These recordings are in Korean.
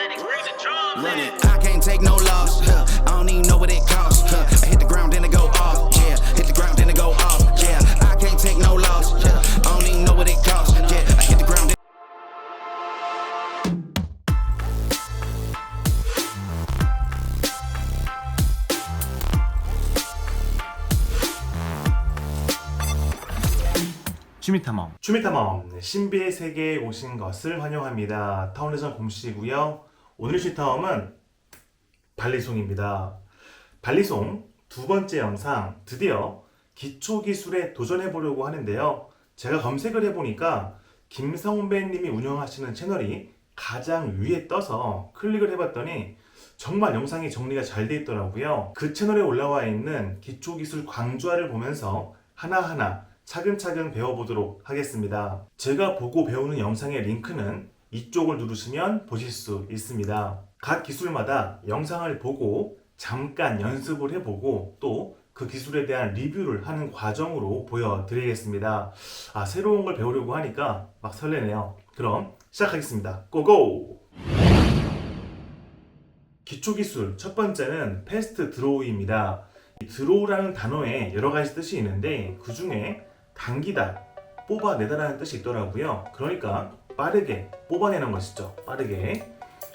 Run it. I can't take no loss. Huh. I don't even know what it costs. Huh. I hit the ground, then it go off. Yeah, hit the ground, then it go off. Yeah, I can't take no loss. Yeah, I don't even know what it costs. Yeah, I hit the ground. Then 취미탐험 취미탐험 신비의 세계에 오신 것을 환영합니다. 타운에선 곰씨고요. 오늘 취탐험은 발리송입니다. 발리송 두 번째 영상 드디어 기초 기술에 도전해 보려고 하는데요. 제가 검색을 해보니까 김성배님이 운영하시는 채널이 가장 위에 떠서 클릭을 해봤더니 정말 영상이 정리가 잘 돼 있더라고요. 그 채널에 올라와 있는 기초 기술 강좌를 보면서 하나하나 차근차근 배워보도록 하겠습니다. 제가 보고 배우는 영상의 링크는 이쪽을 누르시면 보실 수 있습니다. 각 기술마다 영상을 보고 잠깐 연습을 해보고 또 그 기술에 대한 리뷰를 하는 과정으로 보여드리겠습니다. 아, 새로운 걸 배우려고 하니까 막 설레네요. 그럼 시작하겠습니다. 고고! 기초 기술 첫 번째는 패스트 드로우입니다. 이 드로우라는 단어에 여러 가지 뜻이 있는데 그 중에 당기다, 뽑아내다라는 뜻이 있더라고요. 그러니까 빠르게 뽑아내는 것이죠. 빠르게.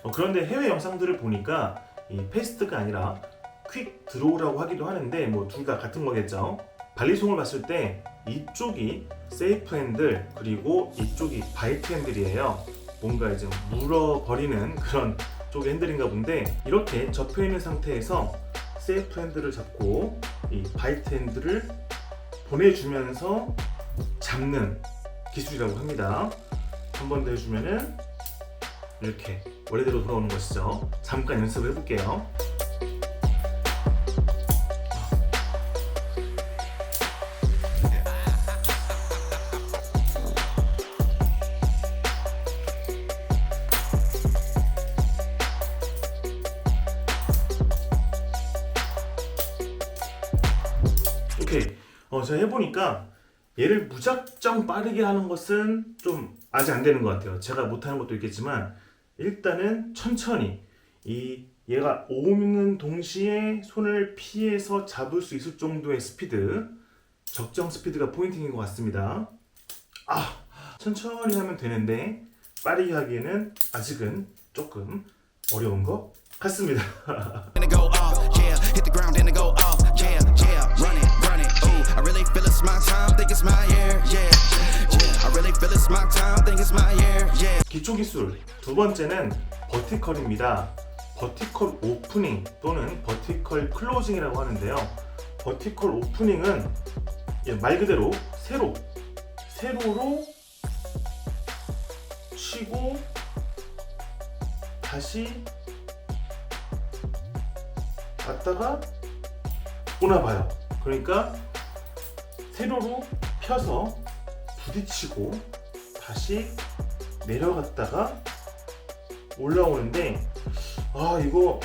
어, 그런데 해외 영상들을 보니까 이 패스트가 아니라 퀵 드로우라고 하기도 하는데 뭐 둘 다 같은 거겠죠. 발리송을 봤을 때 이쪽이 세이프 핸들 그리고 이쪽이 바이트 핸들이에요. 뭔가 이제 물어버리는 그런 쪽의 핸들인가 본데 이렇게 접혀 있는 상태에서 세이프 핸들을 잡고 이 바이트 핸들을 보내주면서 잡는 기술이라고 합니다. 한 번 더 해주면은 이렇게 원래대로 돌아오는 것이죠. 잠깐 연습을 해볼게요. 오케이. 어, 제가 해보니까 얘를 무작정 빠르게 하는 것은 좀 아직 안 되는 것 같아요. 제가 못하는 것도 있겠지만 일단은 천천히 이 얘가 오는 동시에 손을 피해서 잡을 수 있을 정도의 스피드 적정 스피드가 포인트인 것 같습니다. 아 천천히 하면 되는데 빠르게 하기에는 아직은 조금 어려운 것 같습니다. I really feel it's my time. Think it's my year. Yeah. I really feel it's my time. Think it's my year. Yeah. 기초 기술 두 번째는 버티컬입니다. 버티컬 오프닝 또는 버티컬 클로징이라고 하는데요. 버티컬 오프닝은 예, 말 그대로 세로 세로로 치고 다시 왔다가 오나 봐요. 그러니까 세로로 펴서 부딪히고 다시 내려갔다가 올라오는데 아 이거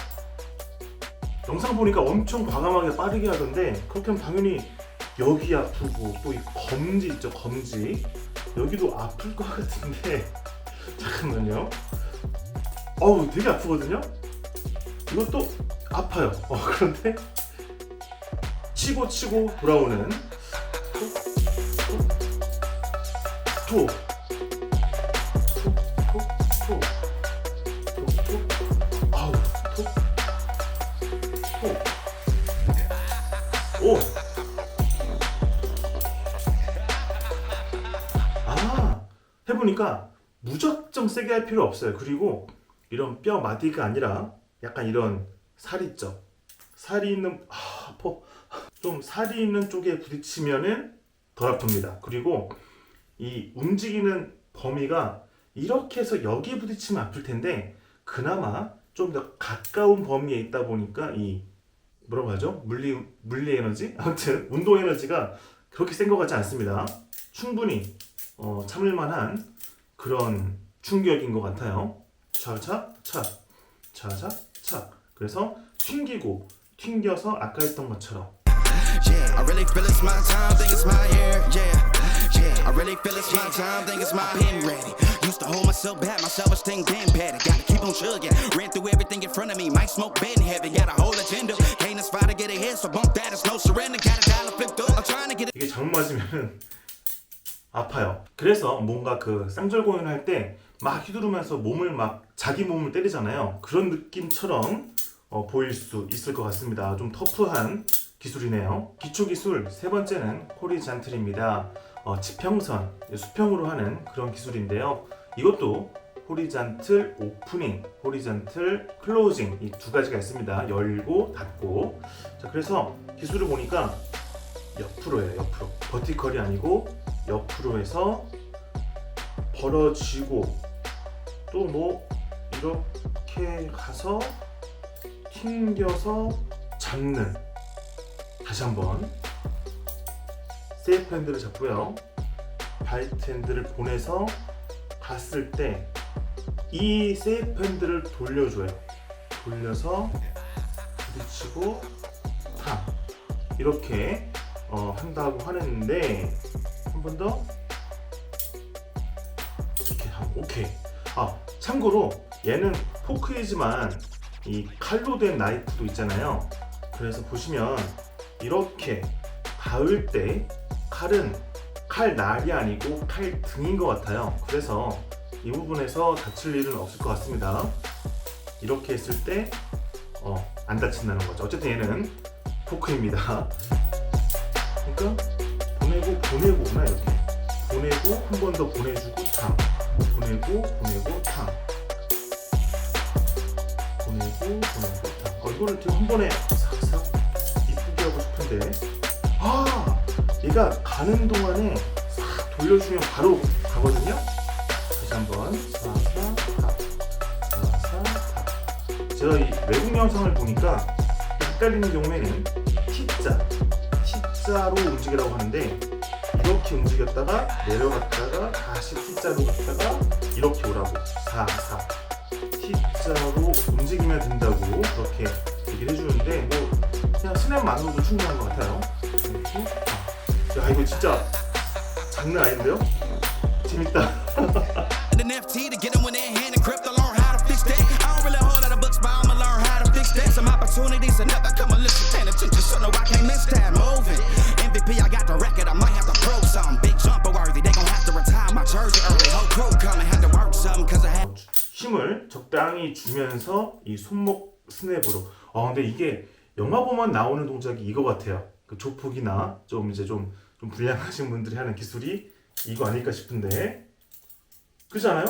영상 보니까 엄청 과감하게 빠르게 하던데 그렇게 하면 당연히 여기 아프고 또 이 검지 있죠 검지. 여기도 아플 것 같은데. 잠깐만요. 어우 되게 아프거든요? 이것도 아파요. 어 그런데 치고 치고 돌아오는 톡, 톡, 톡, 톡, 톡, 톡, 톡. 아우, 톡, 톡. 오. 아, 해보니까 무작정 세게 할 필요 없어요. 그리고 이런 뼈 마디가 아니라 약간 이런 살 있죠. 살이 있는 아, 아파. 좀 살이 있는 쪽에 부딪히면은 덜 아픕니다. 그리고 이 움직이는 범위가 이렇게 해서 여기에 부딪히면 아플 텐데 그나마 좀 더 가까운 범위에 있다 보니까 이 뭐라고 하죠? 물리 물리 에너지? 아무튼 운동 에너지가 그렇게 센 것 같지 않습니다. 충분히 어, 참을 만한 그런 충격인 것 같아요. 차차 차 차차 차 그래서 튕기고 튕겨서 아까 했던 것처럼 Yeah, Yeah. I really feel it's my time, think it's my pen ready. Used to hold myself back, my self-esteem been better. Gotta keep on chugging. Ran through everything in front of me, might smoke bed heavy. Got a whole agenda, can't aspire to get ahead, so bump that, it's no surrender. Got a dollar flipped up, I'm trying to get it. 이게 잘못 맞으면 아파요. 그래서 뭔가 그 쌍절 공연할 때 막 휘두르면서 몸을 막 자기 몸을 때리잖아요. 그런 느낌처럼 어, 보일 수 있을 것 같습니다. 좀 터프한 기술이네요. 기초 기술 세 번째는 호리잔틀입니다. 어, 지평선 수평으로 하는 그런 기술인데요. 이것도 호리잔틀 오프닝, 호리잔틀 클로징 이 두 가지가 있습니다. 열고 닫고. 자 그래서 기술을 보니까 옆으로예요. 옆으로. 버티컬이 아니고 옆으로 해서 벌어지고 또 뭐 이렇게 가서 튕겨서 잡는 다시 한번. 세이프 핸드를 잡고요. 바이트 핸드를 보내서 갔을 때 이 세이프 핸드를 돌려줘요. 돌려서 부딪히고 탕 이렇게 어, 한다고 하는데 한 번 더. 이렇게 하고 오케이. 아 참고로 얘는 포크이지만 이 칼로 된 나이프도 있잖아요. 그래서 보시면 이렇게 닿을 때 칼은 칼 날이 아니고 칼 등인 것 같아요. 그래서 이 부분에서 다칠 일은 없을 것 같습니다. 이렇게 했을 때 어, 안 다친다는 거죠. 어쨌든 얘는 포크입니다. 그러니까 보내고 보내고구나 이렇게. 보내고 한 번 더 보내주고 탕. 보내고 보내고 탕. 보내고 보내고 탕. 어, 이거를 지금 한 번에 싶은데 아 얘가 가는 동안에 싹 돌려주면 바로 가거든요. 다시 한 번. 사사 탑 사사 탑 제가 이 외국 영상을 보니까 헷갈리는 경우에는 T자 T자로 움직이라고 하는데 이렇게 움직였다가 내려갔다가 다시 T자로 갔다가 이렇게 오라고. 4, 4 T자로 움직이면 된다고 그렇게 얘기를 해주는데 뭐 그냥 스냅만으로도 충분한 것 같아요 아, 야 이거 진짜 장난 아닌데요? 재밌다. 힘을 적당히 주면서 이 손목 스냅으로. 아 근데 이게 영화 보면 나오는 동작이 이거 같아요. 그 조폭이나 좀 이제 좀, 좀 불량하신 분들이 하는 기술이 이거 아닐까 싶은데. 그렇지 않아요?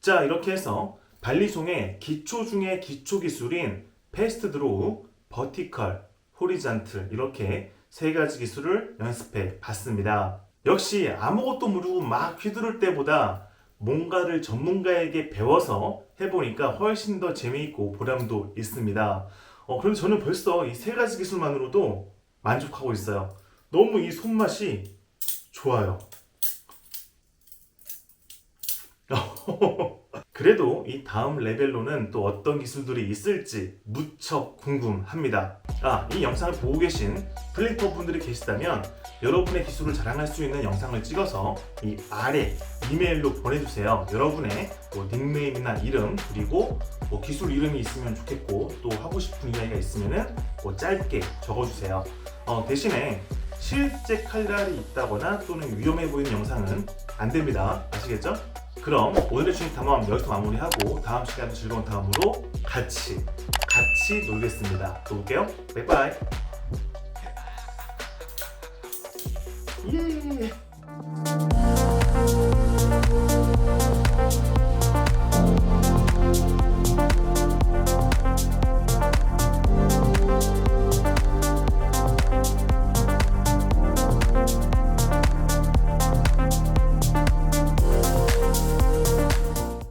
자 이렇게 해서 발리송의 기초 중의 기초 기술인 패스트 드로우, 버티컬, 호리잔틀 이렇게 세 가지 기술을 연습해 봤습니다. 역시 아무것도 모르고 막 휘두를 때보다 뭔가를 전문가에게 배워서 해보니까 훨씬 더 재미있고 보람도 있습니다. 어, 그래서 저는 벌써 이 세 가지 기술만으로도 만족하고 있어요. 너무 이 손맛이 좋아요. 그래도 이 다음 레벨로는 또 어떤 기술들이 있을지 무척 궁금합니다. 아, 이 영상을 보고 계신 플레이터 분들이 계시다면 여러분의 기술을 자랑할 수 있는 영상을 찍어서 이 아래 이메일로 보내주세요. 여러분의 뭐 닉네임이나 이름 그리고 뭐 기술 이름이 있으면 좋겠고 또 하고 싶은 이야기가 있으면은 뭐 짧게 적어주세요. 어, 대신에 실제 칼날이 있다거나 또는 위험해 보이는 영상은 안 됩니다. 아시겠죠? 그럼 오늘의 주식 탐험 여기서 마무리하고 다음 시간에 즐거운 다음으로 같이 같이 놀겠습니다. 또 올게요. 바이바이. 예.